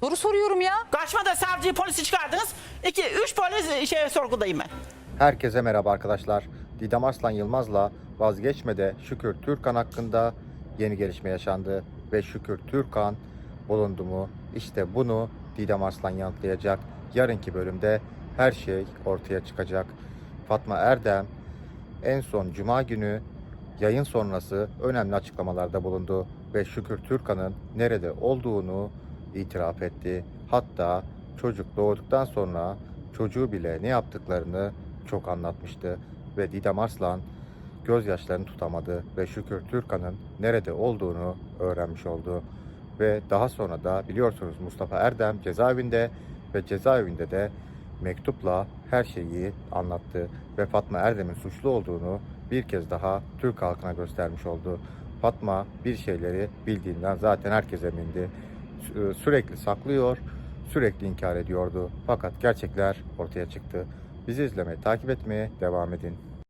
Soru soruyorum ya. Kaçmada savcıyı polisi çıkardınız. İki, üç polis şey sorgudayım ben. Herkese merhaba arkadaşlar. Didem Arslan Yılmaz'la vazgeçmede Şükür Türkan hakkında yeni gelişme yaşandı. Ve Şükür Türkan bulundu mu? İşte bunu Didem Arslan yanıtlayacak. Yarınki bölümde her şey ortaya çıkacak. Fatma Erdem en son Cuma günü yayın sonrası önemli açıklamalarda bulundu ve Şükür Türkan'ın nerede olduğunu itiraf etti. Hatta çocuk doğduktan sonra çocuğu bile ne yaptıklarını çok anlatmıştı ve Didem Arslan gözyaşlarını tutamadı ve Şükür Türkan'ın nerede olduğunu öğrenmiş oldu. Ve daha sonra da biliyorsunuz Mustafa Erdem cezaevinde ve cezaevinde de mektupla her şeyi anlattı ve Fatma Erdem'in suçlu olduğunu bir kez daha Türk halkına göstermiş oldu. Fatma bir şeyleri bildiğinden zaten herkes emindi. Sü- Sürekli saklıyor, sürekli inkar ediyordu. Fakat gerçekler ortaya çıktı. Bizi izlemeye, takip etmeye devam edin.